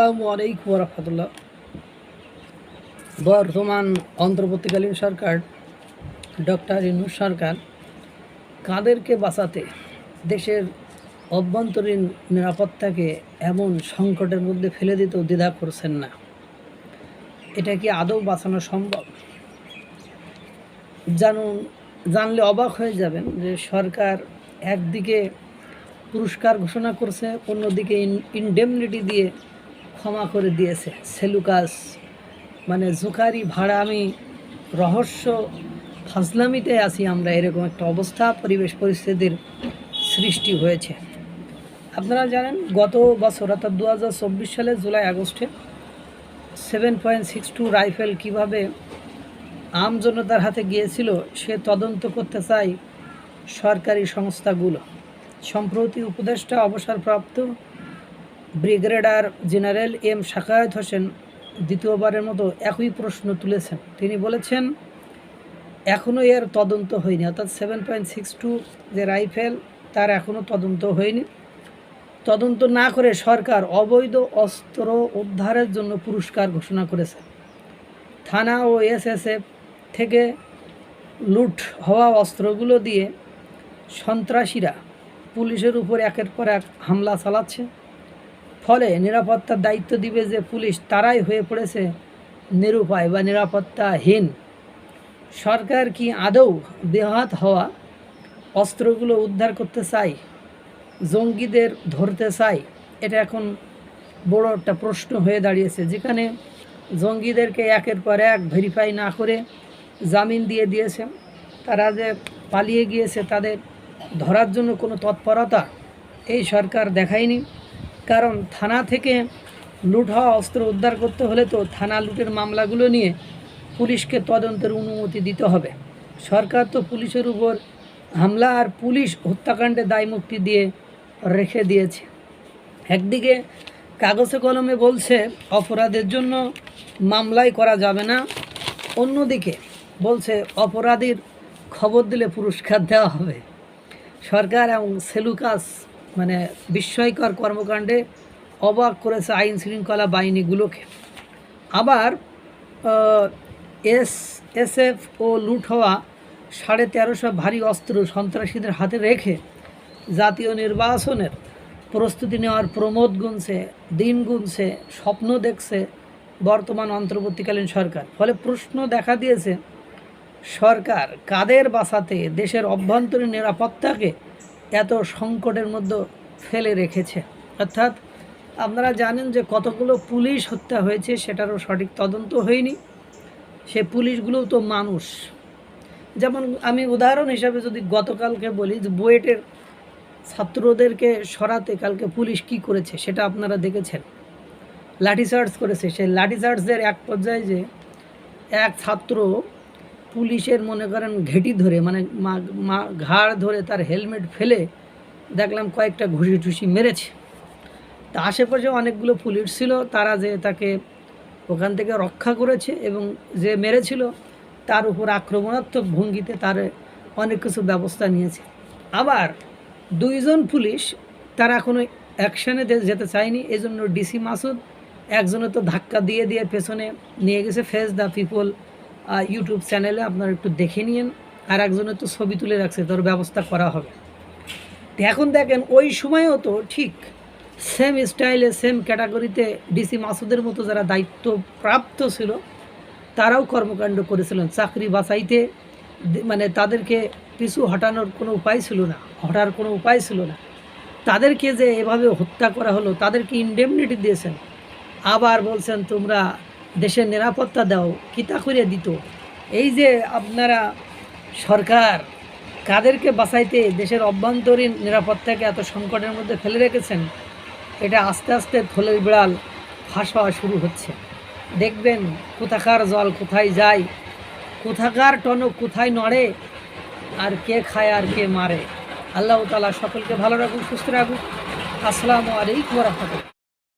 আসসালামু বর্তমান অন্তর্বর্তীকালীন সরকার ডক্টর ইনুস সরকার কাদেরকে বাঁচাতে দেশের অভ্যন্তরীণ নিরাপত্তাকে এমন সংকটের মধ্যে ফেলে দিতেও দ্বিধা করছেন না। এটা কি আদৌ বাঁচানো সম্ভব? জানুন জানলে অবাক হয়ে যাবেন যে সরকার একদিকে পুরস্কার ঘোষণা করছে, অন্যদিকে ইন ইনডেমনিটি দিয়ে ক্ষমা করে দিয়েছে। সেলুকাস মানে জুকারি ভাড়া আমি রহস্য ফাজলামিতে আছি, আমরা এরকম একটা অবস্থা, পরিবেশ পরিস্থিতির সৃষ্টি হয়েছে। আপনারা জানেন, গত বছর, অর্থাৎ দু সালের জুলাই, আগস্টে, seven point six two rifle কীভাবে আম জনতার হাতে গিয়েছিল, সে তদন্ত করতে চাই সরকারি সংস্থাগুলো। সম্প্রতি উপদেষ্টা অবসরপ্রাপ্ত brigadier general M Shakayat Hossain দ্বিতীয়বারের মতো একই প্রশ্ন তুলেছেন। তিনি বলেছেন এখনও এর তদন্ত হয়নি। অর্থাৎ সেভেন পয়েন্ট সিক্স টু যে রাইফেল, তার এখনও তদন্ত হয়নি। তদন্ত না করে সরকার অবৈধ অস্ত্র উদ্ধারের জন্য পুরস্কার ঘোষণা করেছে। থানা ও এসএসএফ থেকে লুট হওয়া অস্ত্রগুলো দিয়ে সন্ত্রাসীরা পুলিশের উপর একের পর এক হামলা চালাচ্ছে। ফলে নিরাপত্তার দায়িত্ব দিবে যে পুলিশ, তারাই হয়ে পড়েছে নিরুপায় বা নিরাপত্তাহীন। সরকার কি আদৌ বেহাত হওয়া অস্ত্রগুলো উদ্ধার করতে চাই জঙ্গিদের ধরতে চাই এটা এখন বড় একটা প্রশ্ন হয়ে দাঁড়িয়েছে, যেখানে জঙ্গিদেরকে একের পর এক ভেরিফাই না করে জামিন দিয়ে দিয়েছে। তারা যে পালিয়ে গিয়েছে তাদের ধরার জন্য কোনো তৎপরতা এই সরকার দেখায়নি। কারণ থানা থেকে লুট হওয়া অস্ত্র উদ্ধার করতে হলে তো থানা লুটের মামলাগুলো নিয়ে পুলিশকে তদন্তের অনুমতি দিতে হবে। সরকার তো পুলিশের উপর হামলা আর পুলিশ হত্যাকাণ্ডে দায়মুক্তি দিয়ে রেখে দিয়েছে। একদিকে কাগজে কলমে বলছে, অপরাধের জন্য মামলাই করা যাবে না। অন্যদিকে বলছে, অপরাধীর খবর দিলে পুরস্কার দেওয়া হবে। সরকার এবং সেলুকাস মানে বিস্ময়কর কর্মকাণ্ডে অবাক করেছে আইন শৃঙ্খলা বাহিনীগুলোকে। আবার এস, এসএফ ও লুট হওয়া সাড়ে তেরোশো ভারী অস্ত্র সন্ত্রাসীদের হাতে রেখে জাতীয় নির্বাচনের প্রস্তুতি নেওয়ার প্রমোদ গুনছে, দিন গুনছে, স্বপ্ন দেখছে বর্তমান অন্তর্বর্তীকালীন সরকার। ফলে প্রশ্ন দেখা দিয়েছে, সরকার কাদের বাঁচাতে দেশের অভ্যন্তরীণ নিরাপত্তাকে এত সংকটের মধ্যে ফেলে রেখেছে। অর্থাৎ আপনারা জানেন যে কতগুলো পুলিশ হত্যা হয়েছে, সেটারও সঠিক তদন্ত হয়নি। সে পুলিশগুলোও তো মানুষ। যেমন আমি উদাহরণ হিসাবে যদি গতকালকে বলি যে বুয়েটের ছাত্রদেরকে সরাতে কালকে পুলিশ কি করেছে, সেটা আপনারা দেখেছেন। লাঠিচার্জ করেছে। সেই লাঠিচার্জের এক পর্যায়ে যে এক ছাত্র পুলিশের, মনে করেন, ঘেটি ধরে মানে মা ঘাড় ধরে তার হেলমেট ফেলে দেখলাম কয়েকটা ঘুষি টুসি মেরেছে। তা আশেপাশে অনেকগুলো পুলিশ ছিল, তারা যে তাকে ওখান থেকে রক্ষা করেছে এবং যে মেরেছিল, তার উপর আক্রমণাত্মক ভঙ্গিতে তার অনেক কিছু ব্যবস্থা নিয়েছে। আবার দুইজন পুলিশ, তারা কোনো অ্যাকশানে যেতে চায়নি এই জন্য ডিসি মাসুদ একজনে তো ধাক্কা দিয়ে দিয়ে পেছনে নিয়ে গেছে, ফেস দ্য পিপল ইউটিউব চ্যানেলে আপনারা একটু দেখে নিন আর একজনের তো ছবি তুলে রাখছে, তোর ব্যবস্থা করা হবে। এখন দেখেন, ওই সময়ও তো ঠিক সেম স্টাইলে সেম ক্যাটাগরিতে ডিসি মাসুদের মতো যারা দায়িত্বপ্রাপ্ত ছিল, তারাও কর্মকাণ্ড করেছিলেন। চাকরি বাঁচাইতে মানে তাদেরকে পিছু হটানোর কোনো উপায় ছিল না, হটার কোনো উপায় ছিল না। তাদেরকে যে এভাবে হত্যা করা হলো, তাদেরকে ইনডেমনিটি দিয়েছেন। আবার বলছেন, তোমরা দেশের নিরাপত্তা দাও, কিতা করে দিত। এই যে আপনারা সরকার, কাদেরকে বাঁচাইতে দেশের অভ্যন্তরীণ নিরাপত্তাকে এত সংকটের মধ্যে ফেলে রেখেছেন, এটা আস্তে আস্তে থলের বিড়াল ফাঁস হওয়া শুরু হচ্ছে। দেখবেন কোথাকার জল কোথায় যায়, কোথাকার টনক কোথায় নড়ে, আর কে খায় আর কে মারে। আল্লাহ তালা সকলকে ভালো রাখুক, সুস্থ রাখুক। আসসালামু আলাইকুম রহমতুল্লাহ।